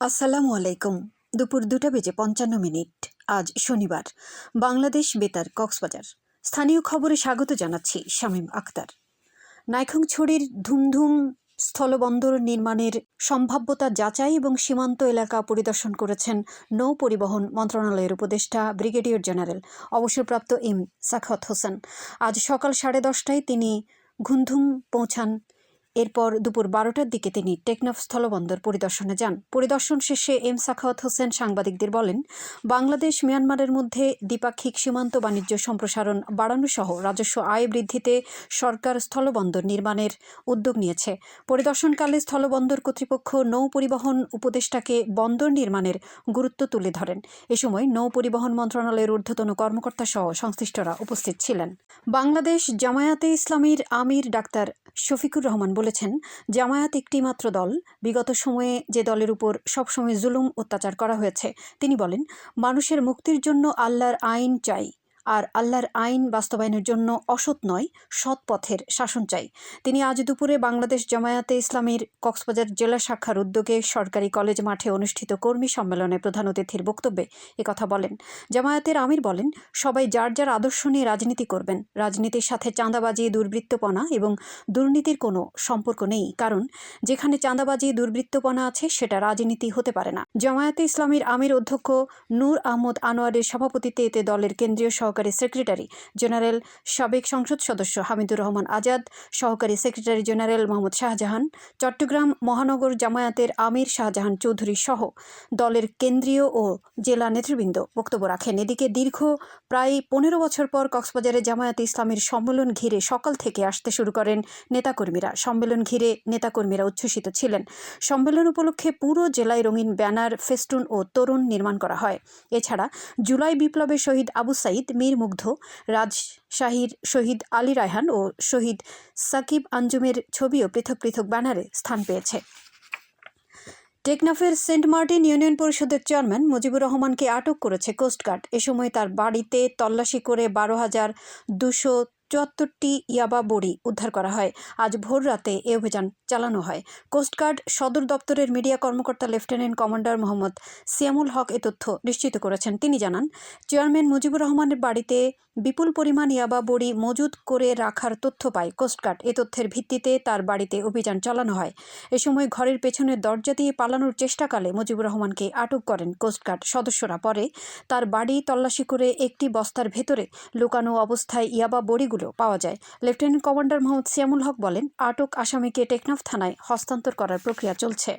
আসসালামু আলাইকুম। দুপুর দুটা বেজে পঞ্চান্ন মিনিট। আজ শনিবার। বাংলাদেশ বেতার, কক্সবাজার। স্থানীয় খবরে স্বাগত জানাচ্ছি শামীম আক্তার নাইখংছড়ির ধুমধুম স্থলবন্দর নির্মাণের সম্ভাব্যতা যাচাই এবং সীমান্ত এলাকা পরিদর্শন করেছেন নৌ পরিবহন মন্ত্রণালয়ের উপদেষ্টা ব্রিগেডিয়ার জেনারেল অবসরপ্রাপ্ত এম সাখাত হোসেন। আজ সকাল সাড়ে দশটায় তিনি ঘুমধুম পৌঁছান এরপর দুপুর বারোটার দিকে তিনি টেকনাফ স্থলবন্দর পরিদর্শনে যান। পরিদর্শন শেষে এম সাখাওয়াত হোসেন সাংবাদিকদের বলেন, বাংলাদেশ মিয়ানমারের মধ্যে দ্বিপাক্ষিক সীমান্ত বাণিজ্য সম্প্রসারণ বাড়ানো সহ রাজস্ব আয় বৃদ্ধিতে সরকার স্থলবন্দর নির্মাণের উদ্যোগ নিয়েছে। পরিদর্শনকালে স্থলবন্দর কর্তৃপক্ষ নৌ পরিবহন উপদেষ্টাকে বন্দর নির্মাণের গুরুত্ব তুলে ধরেন। এ সময় নৌ পরিবহন মন্ত্রণালয়ের ঊর্ধ্বতন কর্মকর্তা সহ সংশ্লিষ্টরা উপস্থিত ছিলেন। বাংলাদেশ জামায়াতে ইসলামীর আমির ডাক্তার শফিকুর রহমান বলেছেন, জামায়াত একটি মাত্র দল। বিগত সময়ে যে দলের উপর সবসময় জুলুম অত্যাচার করা হয়েছে, তিনি বলেন, মানুষের মুক্তির জন্য আল্লাহর আইন চাই। আর আল্লাহর আইন বাস্তবায়নের জন্য অসৎ নয়, সৎ পথের শাসন চাই। তিনি আজ দুপুরে বাংলাদেশ জামায়াতে ইসলামীর কক্সবাজার জেলা শাখার উদ্যোগে সরকারি কলেজ মাঠে অনুষ্ঠিত কর্মী সম্মেলনে প্রধান অতিথির বক্তব্যে একথা বলেন। জামায়াতের আমির বলেন, সবাই যার যার আদর্শ নিয়ে রাজনীতি করবেন, রাজনীতির সাথে চাঁদাবাজি, দুর্বৃত্তপনা এবং দুর্নীতির কোনো সম্পর্ক নেই, কারণ যেখানে চাঁদাবাজি, দুর্বৃত্তপনা আছে, সেটা রাজনীতি হতে পারে না। জামায়াতে ইসলামীর আমির অধ্যক্ষ নূর আহমদ আনোয়ারের সভাপতিত্বে এতে দলের কেন্দ্রীয় সহকারী সেক্রেটারি জেনারেল সাবেক সংসদ সদস্য হামিদুর রহমান আজাদ, সহকারী সেক্রেটারি জেনারেল মোহাম্মদ শাহজাহান, চট্টগ্রাম মহানগর জামায়াতের আমির শাহজাহান চৌধুরী সহ দলের কেন্দ্রীয় ও জেলা নেতৃবৃন্দ বক্তব্য রাখেন। এদিকে দীর্ঘ প্রায় পনেরো বছর পর কক্সবাজারে জামায়াতে ইসলামীর সম্মেলন ঘিরে সকাল থেকে আসতে শুরু করেন নেতাকর্মীরা। সম্মেলন ঘিরে নেতাকর্মীরা উচ্ছ্বসিত ছিলেন। সম্মেলন উপলক্ষে পুরো জেলায় রঙিন ব্যানার, ফেস্টুন ও তরুণ নির্মাণ করা হয়। এছাড়া জুলাই বিপ্লবের শহীদ আবু সাইদ মীর মুগ্ধ রাজশাহীর শহীদ আলী রায়হান ও শহীদ সাকিব আঞ্জুমের ছবিও পৃথক পৃথক ব্যানারে স্থান পেয়েছে। টেকনাফের সেন্ট মার্টিন ইউনিয়ন পরিষদের চেয়ারম্যান মুজিবুর রহমানকে আটক করেছে কোস্টগার্ড। এ সময় তার বাড়িতে তল্লাশি করে বারো হাজার দুশো চুয়াত্তরটি ইয়াবা বড়ি উদ্ধার করা হয়। আজ ভোর রাতে এ অভিযান চালানো হয়। কোস্টগার্ড সদর দপ্তরের মিডিয়া কর্মকর্তা লেফটেন্যান্ট কমান্ডার মোহাম্মদ সিয়ামুল হক এ তথ্য নিশ্চিত করেছেন। তিনি জানান, চেয়ারম্যান মুজিবুর রহমানের বাড়িতে বিপুল পরিমাণ ইয়াবা বড়ি মজুত করে রাখার তথ্য পায় কোস্টগার্ড এ তথ্যের ভিত্তিতে তার বাড়িতে অভিযান চালানো হয়। এ সময় ঘরের পেছনের দরজা দিয়ে পালানোর চেষ্টাকালে মুজিবুর রহমানকে আটক করেন কোস্টগার্ড সদস্যরা পরে তার বাড়ি তল্লাশি করে একটি বস্তার ভেতরে লুকানো অবস্থায় ইয়াবা বড়িগুলো পাওয়া যায়। লেফটেন্যান্ট কমান্ডার মোহাম্মদ সিয়ামুল হক বলেন, আটক আসামিকে টেকনাফ থানায় হস্তান্তর করার প্রক্রিয়া চলছে।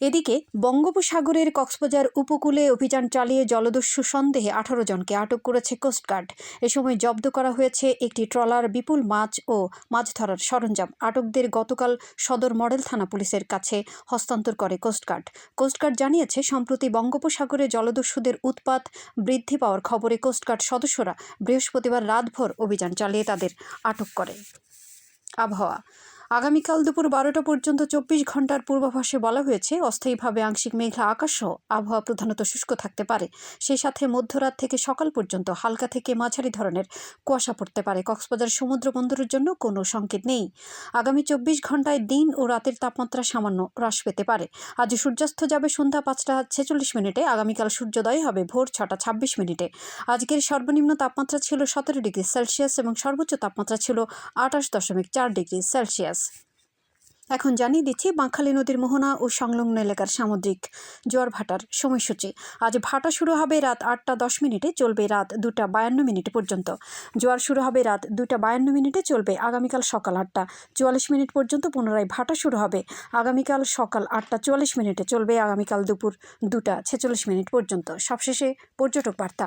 এদিকে বঙ্গোপসাগরের কক্সবাজার উপকূলে অভিযান চালিয়ে জলদস্যু সন্দেহে আঠারো জনকে আটক করেছে কোস্টগার্ড। এ সময় জব্দ করা হয়েছে একটি ট্রলার, বিপুল মাছ ও মাছ ধরার সরঞ্জাম। আটকদের গতকাল সদর মডেল থানা পুলিশের কাছে হস্তান্তর করে কোস্টগার্ড। কোস্টগার্ড জানিয়েছে, সম্প্রতি বঙ্গোপসাগরে জলদস্যুদের উৎপাত বৃদ্ধি পাওয়ার খবরে কোস্টগার্ড সদস্যরা বৃহস্পতিবার রাতভর অভিযান চালিয়ে তাদের আটক করে। আবহাওয়া। আগামীকাল দুপুর বারোটা পর্যন্ত চব্বিশ ঘণ্টার পূর্বাভাসে বলা হয়েছে, অস্থায়ীভাবে আংশিক মেঘলা আকাশ সহ আবহাওয়া প্রধানত শুষ্ক থাকতে পারে। সেই সাথে মধ্যরাত থেকে সকাল পর্যন্ত হালকা থেকে মাঝারি ধরনের কুয়াশা পড়তে পারে। কক্সবাজার সমুদ্র বন্দরের জন্য কোনো সংকেত নেই। আগামী চব্বিশ ঘন্টায় দিন ও রাতের তাপমাত্রা সামান্য হ্রাস পেতে পারে। আজ সূর্যাস্ত যাবে সন্ধ্যা পাঁচটা ছেচল্লিশ মিনিটে, আগামীকাল সূর্যোদয় হবে ভোর ছটা ছাব্বিশ মিনিটে। আজকের সর্বনিম্ন তাপমাত্রা ছিল সতেরো ডিগ্রি সেলসিয়াস এবং সর্বোচ্চ তাপমাত্রা ছিল আঠাশ দশমিক চার ডিগ্রি সেলসিয়াস। এখন জানিয়ে দিচ্ছি বাঁকখালী নদীর মোহনা ও সংলগ্ন এলাকার সামুদ্রিক জোয়ার ভাটার সময়সূচি। আজ ভাটা শুরু হবে রাত আটটা দশ মিনিটে, চলবে রাত দুটা বায়ান্ন মিনিট পর্যন্ত। জোয়ার শুরু হবে রাত দুটা বায়ান্ন মিনিটে, চলবে আগামীকাল সকাল আটটা চুয়াল্লিশ মিনিট পর্যন্ত, পুনরায় ভাটা শুরু হবে। আগামীকাল সকাল আটটা চুয়াল্লিশ মিনিটে, চলবে আগামীকাল দুপুর দুটা ছেচল্লিশ মিনিট পর্যন্ত। সবশেষে পর্যটক বার্তা।